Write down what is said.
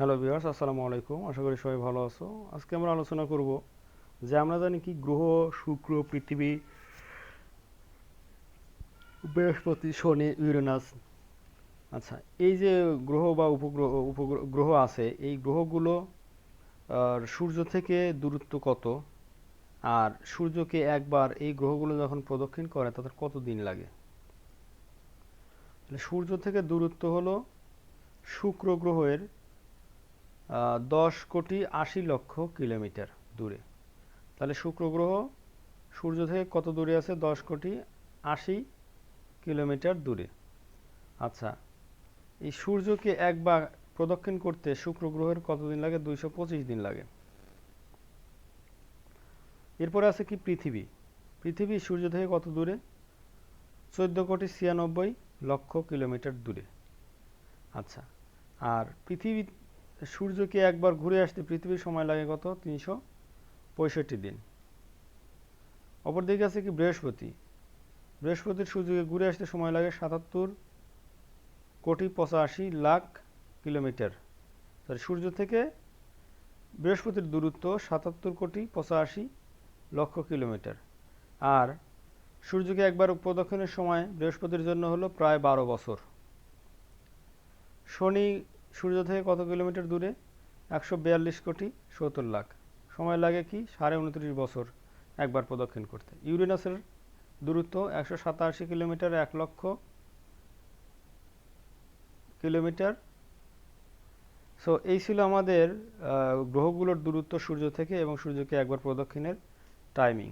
Hello viewers, আসসালামু আলাইকুম। আশা করি সবাই ভালো আছো। আজকে আমরা আলোচনা করব যে আমরা জানি কি গ্রহ, শুক্র, পৃথিবী, বৃহস্পতি, শনি, ইউরেনাস। আচ্ছা এই যে গ্রহ বা উপগ্রহ উপগ্রহ, গ্রহ আছে, এই গ্রহগুলো সূর্য থেকে দূরত্ব কত? আর সূর্যকে একবার এই গ্রহগুলো যখন প্রদক্ষিণ করে, তাদের কত দিন লাগে? সূর্য থেকে দূরত্ব হলো শুক্র গ্রহের দশ কোটি আশি লক্ষ কিলোমিটার দূরে। তাহলে শুক্র গ্রহ সূর্য থেকে কত দূরে আছে? দশ কোটি আশি কিলোমিটার দূরে। আচ্ছা এই সূর্যকে একবার প্রদক্ষিণ করতে শুক্র গ্রহের কতদিন লাগে? দুইশো পঁচিশ দিন লাগে। এরপরে আছে কি? পৃথিবী। পৃথিবী সূর্য থেকে কত দূরে? চোদ্দ কোটি ছিয়ানব্বই লক্ষ কিলোমিটার দূরে। আচ্ছা আর পৃথিবী সূর্যকে একবার ঘুরে আসতে পৃথিবীর সময় লাগে কত? তিনশো পঁয়ষট্টি দিন। অপরদিকে আছে কি? বৃহস্পতি। বৃহস্পতির সূর্যকে ঘুরে আসতে সময় লাগে সাতাত্তর কোটি পঁচাশি লাখ কিলোমিটার। সরি সূর্য থেকে বৃহস্পতির দূরত্ব সাতাত্তর কোটি পঁচাশি লক্ষ কিলোমিটার। আর সূর্যকে একবার প্রদক্ষিণের সময় বৃহস্পতির জন্য হলো প্রায় বারো বছর। শনি সূর্য থেকে কত কিলোমিটার দূরে? একশো বিয়াল্লিশ কোটি সত্তর লাখ। সময় লাগে কি? সাড়ে উনত্রিশ বছর একবার প্রদক্ষিণ করতে। ইউরেনাসের দূরত্ব একশো সাতাশি কিলোমিটার, এক লক্ষ কিলোমিটার। সো এই ছিল আমাদের গ্রহগুলোর দূরত্ব সূর্য থেকে এবং সূর্যকে একবার প্রদক্ষিণের টাইমিং